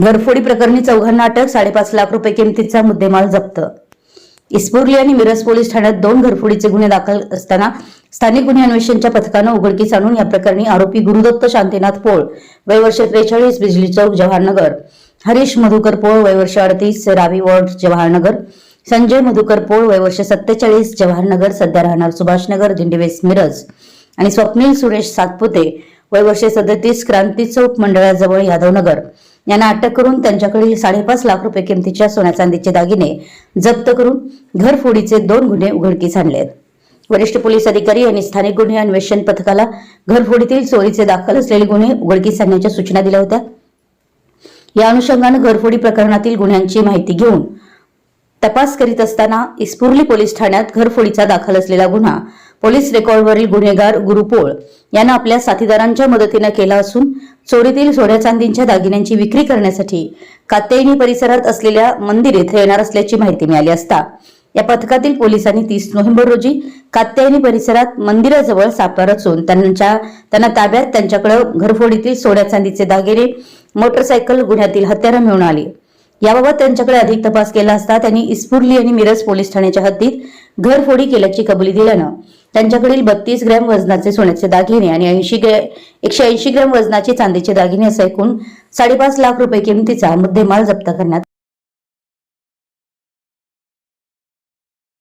घरफोडी प्रकरणी चौघांना अटक साडेपाच लाख रुपये किमतीचा मुद्देमाल जप्त. इस्पुर्ली आणि मिरज पोलीस ठाण्यात दोन घरफोडीचे गुन्हे दाखल असताना स्थानिक गुन्हे अन्वेषणच्या पथकानं उघडकीस आणून या प्रकरणी आरोपी गुरुदत्त शांतीनाथ पोळ वय वर्ष त्रेचाळीस बिजली चौक जवाहरनगर. हरीश मधुकर पोळ वय वर्ष अडतीस रावी वॉर्ड जवाहरनगर. संजय मधुकर पोळ वय वर्ष सत्तेचाळीस जवाहरनगर. सध्या राहणार सुभाषनगर दिंडीवेस मिरज. आणि स्वप्नील सुरेश सातपुते वय सदतीस क्रांती चौक मंडळाजवळ यादवनगर. यांना अटक करून त्यांच्याकडील साडेपाच लाख रुपये किमतीच्या सोन्या चांदीचे दागिने जप्त करून घरफोडीचे दोन गुन्हे उघडकीस आणले वरिष्ठ पोलीस अधिकारी यांनी स्थानिक गुन्हे अन्वेषण पथकाला घरफोडीतील चोरीचे दाखल असलेले गुन्हे उघडकीस आणण्याच्या सूचना दिल्या होत्या. या अनुषंगानं घरफोडी प्रकरणातील गुन्ह्यांची माहिती घेऊन तपास करीत असताना इस्पुर्ली पोलीस ठाण्यात घरफोडीचा दाखल असलेला गुन्हा पोलीस रेकॉर्डवरील गुन्हेगार गुरुपोळ यानं आपल्या साथीदारांच्या मदतीनं केला असून चोरीतील सोन्या चांदींच्या दागिन्यांची विक्री करण्यासाठी कात्यायनी परिसरात असलेल्या मंदिर येथे येणार असल्याची माहिती मिळाली असता या पथकातील पोलिसांनी तीस नोव्हेंबर रोजी कात्यायनी परिसरात मंदिराजवळ सापळा रचून त्यांच्या त्यांना ताब्यात त्यांच्याकडे घरफोडीतील सोन्या चांदीचे दागिने मोटरसायकल गुन्ह्यातील हत्यारं मिळून आली. याबाबत त्यांच्याकडे अधिक तपास केला असता त्यांनी इस्पुर्ली आणि मिरज पोलीस ठाण्याच्या हद्दीत घरफोडी केल्याची कबुली दिल्यानं त्यांच्याकडील बत्तीस ग्रॅम वजनाचे सोन्याचे दागिने आणि ऐंशी एकशे ऐंशी ग्रॅम वजनाचे चांदीचे दागिने असा एकूण साडेपाच लाख रुपये किमतीचा मुद्देमाल जप्त करण्यात